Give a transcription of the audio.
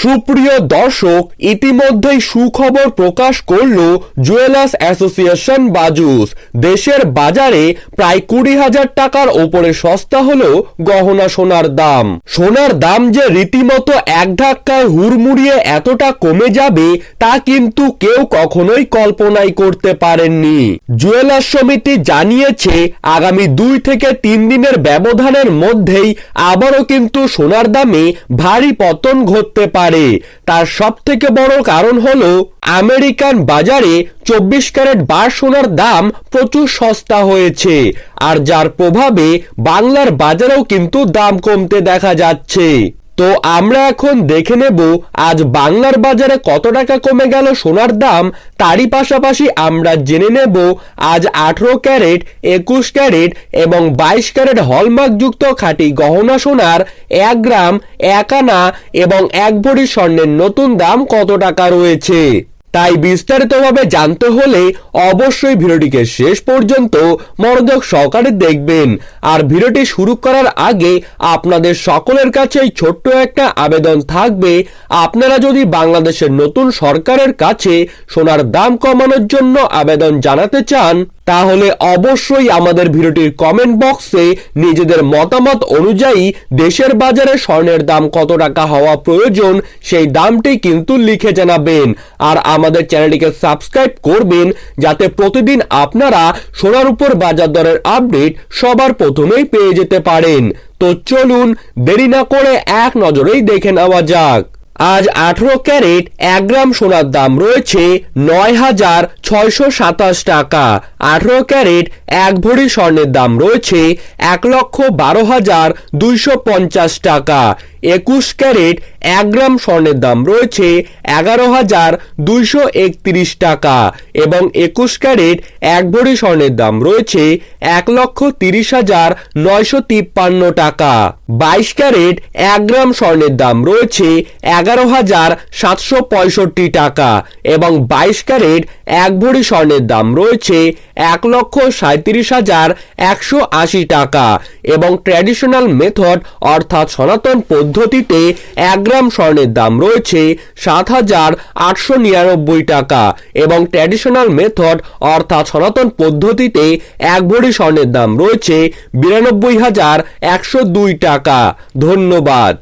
সুপ্রিয় দর্শক, ইতিমধ্যেই সুখবর প্রকাশ করল জুয়েলার্স অ্যাসোসিয়েশন বাজুস। দেশের বাজারে প্রায় কুড়ি হাজার টাকার ওপরে সস্তা হলো গহনা সোনার দাম। সোনার দাম যে রীতিমতো এক ধাক্কায় হুড়মুড়িয়ে এতটা কমে যাবে, তা কিন্তু কেউ কখনোই কল্পনাই করতে পারেননি। জুয়েলার্স সমিতি জানিয়েছে, আগামী দুই থেকে তিন দিনের ব্যবধানের মধ্যেই আবারও কিন্তু সোনার দামে ভারী পতন ঘটতে পারে। তার সব থেকে বড় কারণ হল, আমেরিকান বাজারে চব্বিশ ক্যারেট বার সোনার দাম প্রচুর সস্তা হয়েছে, আর যার প্রভাবে বাংলার বাজারেও কিন্তু দাম কমতে দেখা যাচ্ছে। তো আমরা এখন দেখে নেব আজ বাংলার বাজারে কত টাকা কমে গেল সোনার দাম। তারই পাশাপাশি আমরা জেনে নেব আজ আঠেরো ক্যারেট, একুশ ক্যারেট এবং বাইশ ক্যারেট হলমার্কযুক্ত খাঁটি গহনা সোনার এক গ্রাম, এক আনা এবং এক ভরি স্বর্ণের নতুন দাম কত টাকা রয়েছে? তাই বিস্তারিতভাবে জানতে হলে অবশ্যই ভিডিওটিকে শেষ পর্যন্ত মনোযোগ সহকারে দেখবেন। আর ভিডিওটি শুরু করার আগে আপনাদের সকলের কাছেই ছোট্ট একটা আবেদন থাকবে। আপনারা যদি বাংলাদেশের নতুন সরকারের কাছে সোনার দাম কমানোর জন্য আবেদন জানাতে চান তাহলে অবশ্যই আমাদের ভিডিওটির কমেন্ট বক্সে নিজেদের মতামত অনুযায়ী দেশের বাজারে স্বর্ণের দাম কত টাকা হওয়া প্রয়োজন, সেই দামটি কিন্তু লিখে জানাবেন। আর আমাদের চ্যানেলটিকে সাবস্ক্রাইব করবেন, যাতে প্রতিদিন আপনারা সোনার উপর বাজার দরের আপডেট সবার প্রথমেই পেয়ে যেতে পারেন। তো চলুন দেরি না করে এক নজরেই দেখে নেওয়া যাক। আজ আঠারো ক্যারেট এক গ্রাম সোনার দাম রয়েছে নয় হাজার ছয়শো সাতাশ টাকা। আঠারো ক্যারেট এক ভরি স্বর্ণের দাম রয়েছে এক লক্ষ বারো হাজার দুইশো পঞ্চাশ টাকা। একুশ ক্যারেট এক গ্রাম স্বর্ণের দাম রয়েছে এগারো হাজার দুইশো একত্রিশ টাকা এবং একুশ ক্যারেট এক ভরি স্বর্ণের দাম রয়েছে এক লক্ষ তিরিশ হাজার নয়শো তিপ্পান্ন টাকা। বাইশ ক্যারেট এক গ্রাম স্বর্ণের দাম রয়েছে এগারো হাজার সাতশো পঁয়ষট্টি টাকা এবং বাইশ ক্যারেট এক ভরি স্বর্ণের দাম রয়েছে এক লক্ষ সাঁত্রিশ হাজার একশো আশি টাকা এবং ট্র্যাডিশনাল মেথড অর্থাৎ সনাতন পদ্ধতিতে এক গ্রাম স্বর্ণের দাম রয়েছে সাত হাজার আটশো নিরানব্বই টাকা এবং ট্র্যাডিশনাল মেথড অর্থাৎ সনাতন পদ্ধতিতে এক ভরি স্বর্ণের দাম রয়েছে বিরানব্বই হাজার একশো দুই টাকা। ধন্যবাদ।